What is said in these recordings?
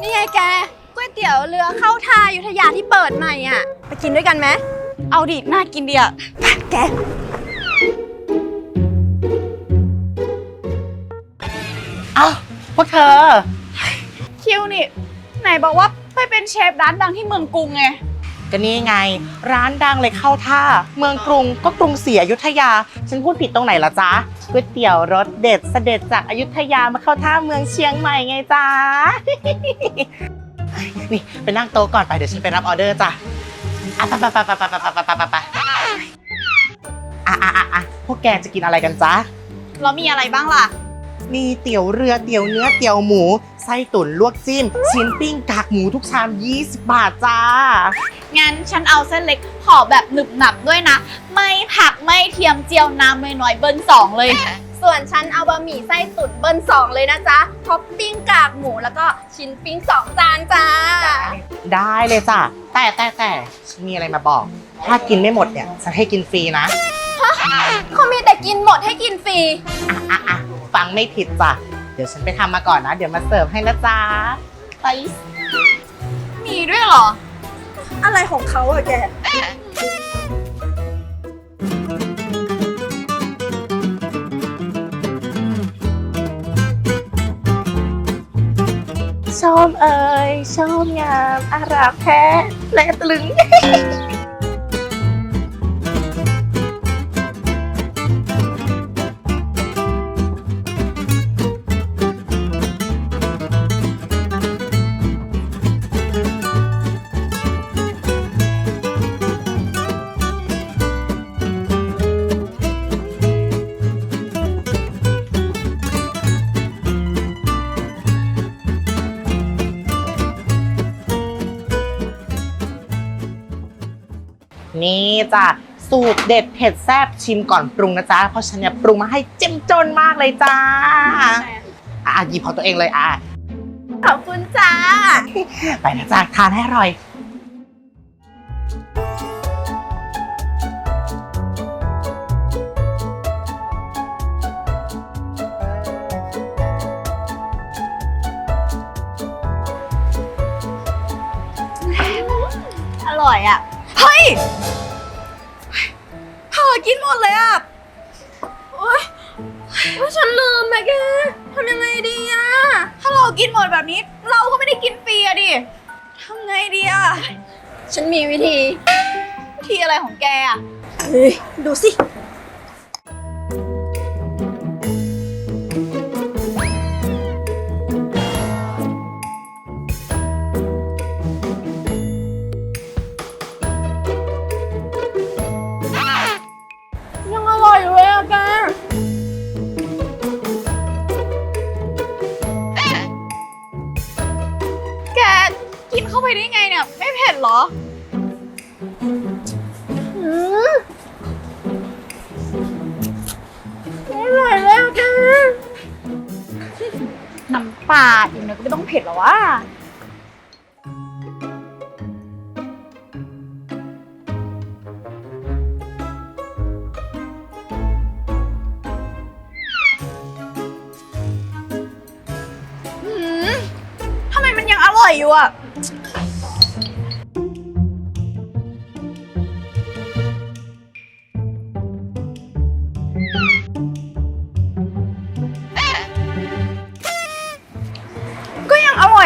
นี่ไงแกก๋วยเตี๋ยวเรือเข้าท่าอยุธยาที่เปิดใหม่อะไปกินด้วยกันไหมเอาดิน่ากินดีอะแกเอ้าพวกเธอ คิวนี่ ไหนบอกว่าไปเป็นเชฟร้านดังที่เมืองกรุงไง ก็นี่ไง ร้านดังเลยเข้าท่า เมืองกรุงก็กรุงศรีอยุธยา ฉันพูดผิดตรงไหนละจ๊ะก๋วยเตี๋ยวรสเด็ดเสด็จจากอยุธยามาเข้าท่าเมืองเชียงใหม่ไงจ๊ะ นี่ไปนั่งโต๊ะก่อนไปเดี๋ยวฉันไปรับออเดอร์จ้ะอะไปไปไปไปไปไปไปไปไปไปอะอะอะอะพวกแกจะกินอะไรกันจ๊ะ เรามีอะไรบ้างล่ะ มีเตี๋ยวเรือเตี๋ยวเนื้อเตี๋ยวหมู ไส้ตุ๋นลวกจิ้ม ชิ้นปิ้งกากหมูทุกชาม 20 บาทจ้า งั้นฉันเอาเส้นเล็กขอแบบหนึบหนับด้วยนะ ไม่ผักไม่เทียมเจียวน้ำน้อยๆเบิ้ลสองเลย ส่วนฉันเอาบะหมี่ไส้ตุ๋นเบิ้ลสองเลยนะจ๊ะท็อปปิ้งกากหมูแล้วก็ชิ้นปิ้งสองจานจ้า ได้เลยจ้ะแต่แต่แต่ฉันมีอะไรมาบอก ถ้ากินไม่หมดเนี่ยฉันให้กินฟรีนะเขามีแต่กินหมดให้กินฟรี อะอะอะ ฟังไม่ผิดจ้ะ เดี๋ยวฉันไปทำมาก่อนนะ เดี๋ยวมาเสิร์ฟให้นะจ๊ะไปมีด้วยเหรอ อะไรของเขาอะแก ชมเอ่ยชมงามอารามแท้และตลึง นี่จ้ะสูตรเด็ดเผ็ดแซ่บชิมก่อนปรุงนะจ๊ะ เพราะฉันเนี่ยปรุงมาให้เจ้มจนมากเลยจ้า อะหยิบของตัวเองเลยอะ ขอบคุณจ้า ไปนะจ๊ะทานให้อร่อย อร่อยอะเฮ้ย กินหมดแบบนี้ เราก็ไม่ได้กินฟรีอะดิทำไงดีอะฉันมีวิธีที่อะไรของแกอะ เฮ้ย ดูสิ ปลาอีกหน่อยก็ไม่ต้องเผ็ดหรอวะหืมทำไมมันยังอร่อยอยู่อะ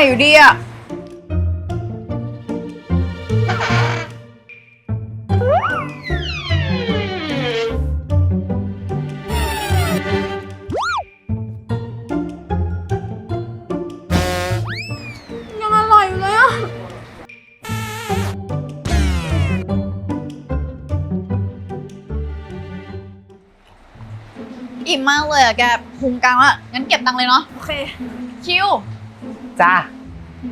อร่อยอยู่ดีอะยังอร่อยอยู่เลยอะอิ่มมากเลยอะแกพุงกลางละงั้นเก็บตังค์เลยเนาะโอเคคิว จ้า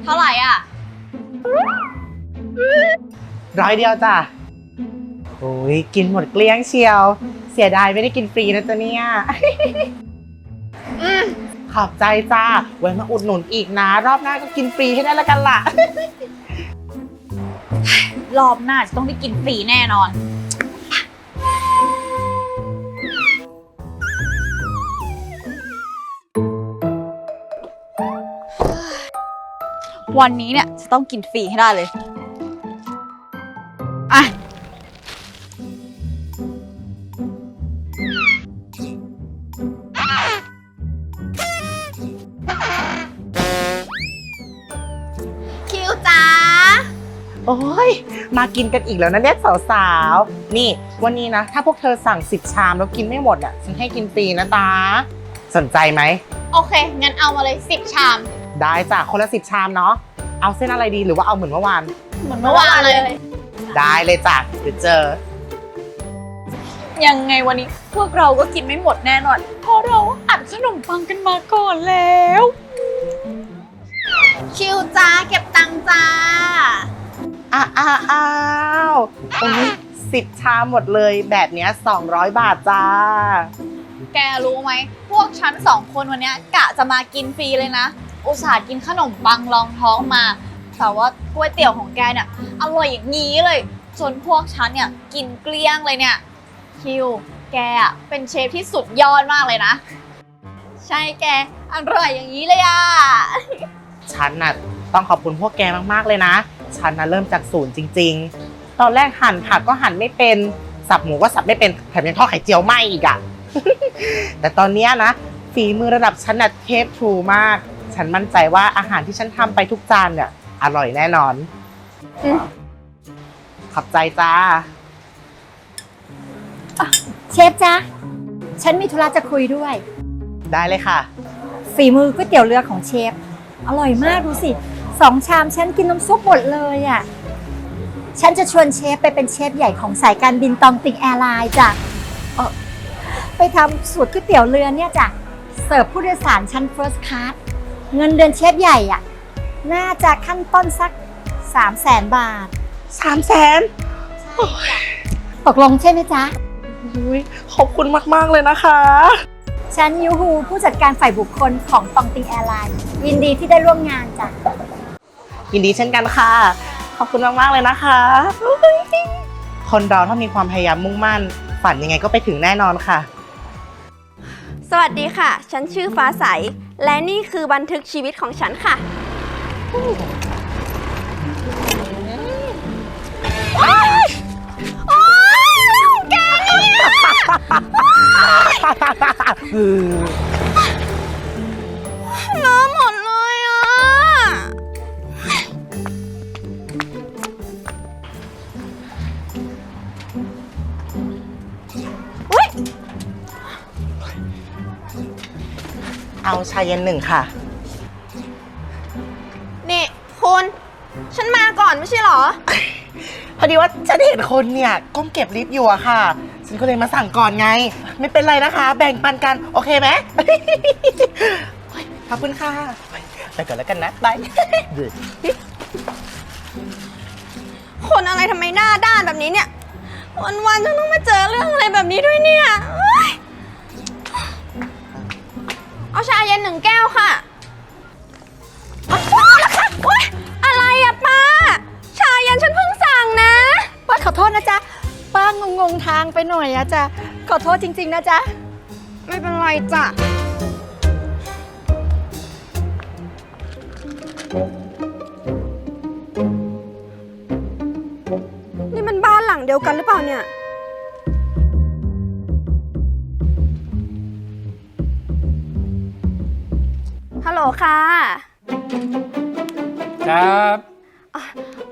เท่าไหร่อะ ร้อยเดียวจ้ะโอ้ยกินหมดเกลี้ยงเชียว เสียดายไม่ได้กินฟรีนะจ๊ะเนี่ย อืมขอบใจจ้า ไว้มาอุดหนุนอีกนะ รอบหน้าก็กินฟรีให้ได้แล้วกันล่ะ รอบหน้าจะต้องได้กินฟรีแน่นอน วันนี้เนี่ยจะต้องกินฟรีให้ได้เลย อะ คิวจ้า โอ้ย มากินกันอีกแล้วนะเนี่ยสาวๆ นี่ วันนี้นะ ถ้าพวกเธอสั่ง 10 ชามแล้วกินไม่หมดอะ ฉันให้กินฟรีนะตา สนใจไหม โอเค งั้นเอามาเลย10ชาม ได้จ้ะคนละ10ชามเนาะเอาเส้นอะไรดีหรือว่าเอาเหมือนเมื่อวาน เหมือนเมื่อวานเลย ได้เลยจ้ะเดี๋ยวเจอ ยังไงวันนี้พวกเราก็กินไม่หมดแน่นอน เพราะเราอัดขนมปังกันมาก่อนแล้ว คิวจ้าเก็บตังค์จ้า อ้าวอ้าวอ้าวตรงนี้สิบชามหมดเลยแบบเนี้ย200 บาทจ้า แกรู้ไหม พวกฉันสองคนวันเนี้ยกะจะมากินฟรีเลยนะ อุตส่าห์กินขนมปังรองท้องมา แต่ว่าก๋วยเตี๋ยวของแกเนี่ยอร่อยอย่างนี้เลย จนพวกฉันเนี่ยกินเกลี้ยงเลยเนี่ย คิว แกอะเป็นเชฟที่สุดยอดมากเลยนะ ใช่แก อร่อยอย่างนี้เลยอะ ฉันน่ะต้องขอบคุณพวกแกมากๆเลยนะ ฉันน่ะเริ่มจากศูนย์จริง ๆ ตอนแรกหั่นผักก็หั่นไม่เป็น สับหมูก็สับไม่เป็นแถมยังทอดไข่เจียวไหมอีกอะ แต่ตอนเนี้ยนะ ฝีมือระดับฉันน่ะเทพทรูมาก ฉันมั่นใจว่าอาหารที่ฉันทำไปทุกจานเนี่ยอร่อยแน่นอน อืม ขอบใจจ้า เชฟจ๊ะ ฉันมีธุระจะคุยด้วย ได้เลยค่ะ ฝีมือก๋วยเตี๋ยวเรือของเชฟ อร่อยมากดูสิสองชามฉันกินน้ำซุปหมดเลยอะ่ะ ฉันจะชวนเชฟไปเป็นเชฟใหญ่ของสายการบินตองติงแอร์ไลน์จ้ะเอ่อไปทำสูตรก๋วยเตี๋ยวเรือเนี่ยจ้ะ เสิร์ฟผู้โดยสารชั้น First Class เงินเดือนเชฟใหญ่อะ่ะน่าจะขั้นต้นสัก 3 0 0แสนบาท สามแสนตกลงใช่ไหมจ๊ะ อุ๊ยขอบคุณมาก ๆ เลยนะคะ ฉันยูฮูผู้จัดการฝ่ายบุคคลของตองติงแอร์ไลน์ยินดีที่ได้ร่วมงานจ้ะ ยินดีเช่นกันค่ะ ขอบคุณมาก ๆ เลยนะคะคนเราถ้ามีความพยายามมุ่งมั่น ฝันยังไงก็ไปถึงแน่นอนค่ะ สวัสดีค่ะ ฉันชื่อฟ้าใส และนี่คือบันทึกชีวิตของฉันค่ะน้ เอาชายเย็นหนึ่งค่ะ นี่คุณ ฉันมาก่อนไม่ใช่เหรอ พอดีว่าฉันเห็นคนเนี่ยก้มเก็บลิฟต์อยู่อะค่ะ ฉันก็เลยมาสั่งก่อนไง ไม่เป็นไรนะคะ แบ่งปันกันโอเคไหม ขอบคุณค่ะไปก่อนแล้วกันนะบายคนอะไรทำไมหน้าด้านแบบนี้เนี่ย วันๆฉันต้องมาเจอเรื่องอะไรแบบนี้ด้วยเนี่ยเอ้ย เอาชาเย็นหนึ่งแก้วค่ะเอาโทษนะคะโอ๊ยอะไรอะป้า ชาเย็นฉันเพิ่งสั่งนะป้าขอโทษนะจ๊ะ ป้างงงๆทางไปหน่อยอะจ๊ะ ขอโทษจริง ๆ นะจ๊ะ ไม่เป็นไรจ้ะ นี่มันบ้านหลังเดียวกันหรือเปล่าเนี่ย ฮัลโหลค่ะครับ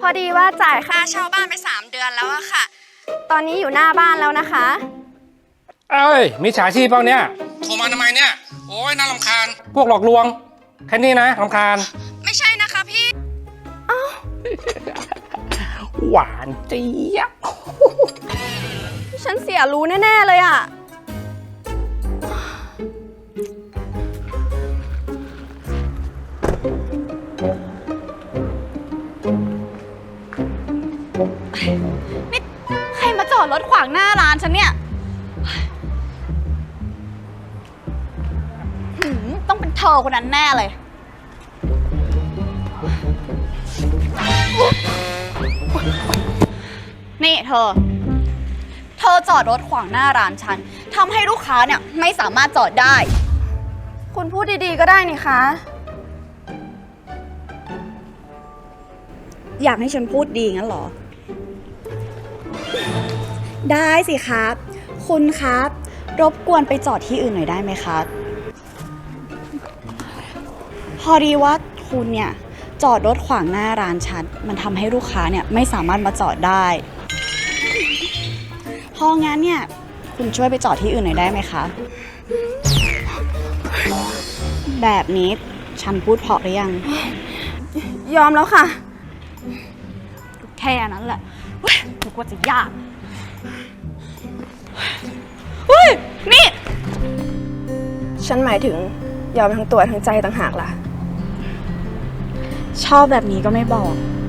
พอดีว่าจ่ายค่าเช่าบ้านไป 3 เดือนแล้วอะค่ะ ตอนนี้อยู่หน้าบ้านแล้วนะคะ เอ้ยมิจฉาชีพเปล่าเนี่ยโทรมาทำไมเนี่ย โอ้ยน่ารำคาญ พวกหลอกลวง แค่นี้นะรำคาญ ไม่ใช่นะคะพี่ หวานเจี๊ยบ ฉันเสียรู้แน่ ๆ เลยอะ ใครมาจอดรถขวางหน้าร้านฉันเนี่ยหืมต้องเป็นเธอคนนั้นแน่เลย นี่เธอ เธอจอดรถขวางหน้าร้านฉันทำให้ลูกค้าเนี่ยไม่สามารถจอดได้ คุณพูดดีๆก็ได้นี่คะ อยากให้ฉันพูดดีงั้นเหรอ ได้สิครับ คุณครับ รบกวนไปจอดที่อื่นหน่อยได้ไหมครับ พอดีว่าคุณเนี่ยจอดรถขวางหน้าร้านฉันมันทำให้ลูกค้าเนี่ยไม่สามารถมาจอดได้พราะงั้นเนี่ยคุณช่วยไปจอดที่อื่นหน่อยได้ไหมคะ แบบนี้ฉันพูดเพาะหรือยัง ยอมแล้วค่ะ แค่นั้นแหละเฮ้ยนึกว่าจะยาก นี่ ฉันหมายถึงยอมทั้งตัวทั้งใจต่างหากล่ะ ชอบแบบนี้ก็ไม่บอกอ